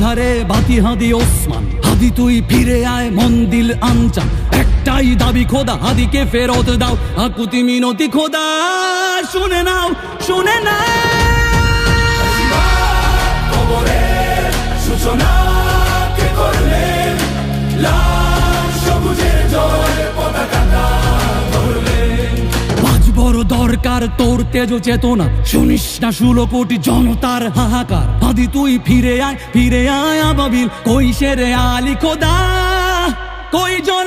আধারে বাতি হাদি ওসমান। হাদি তুই ফিরে আয় মন্দিল আনচান একটাই দাবি খোদা, হাদিকে ফেরত দাও। আকুতি মিনতি খোদা, শুনে নাও শুনে নাও। দরকার তোর তেজ চেতনা। শুনিস না ষোলো কোটি জনতার হাহাকার। আদি তুই ফিরে আয় ফিরে আয় আবাবিল। কই সেরে আলি খোদা? কই জন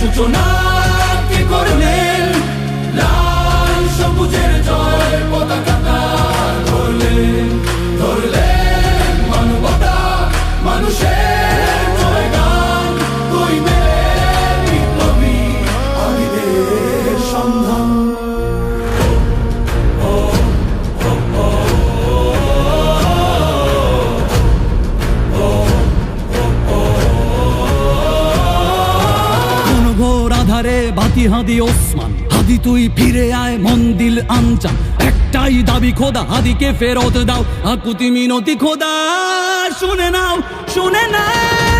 সূচনা কে করলেন আধারে বাতি হাদি ওসমান। হাদি তুই ফিরে আয় মন্দিল আনচান একটাই দাবি খোদা, হাদিকে ফেরত দাও। আকুতি মিনতি খোদা, শুনে নাও শুনে নাও।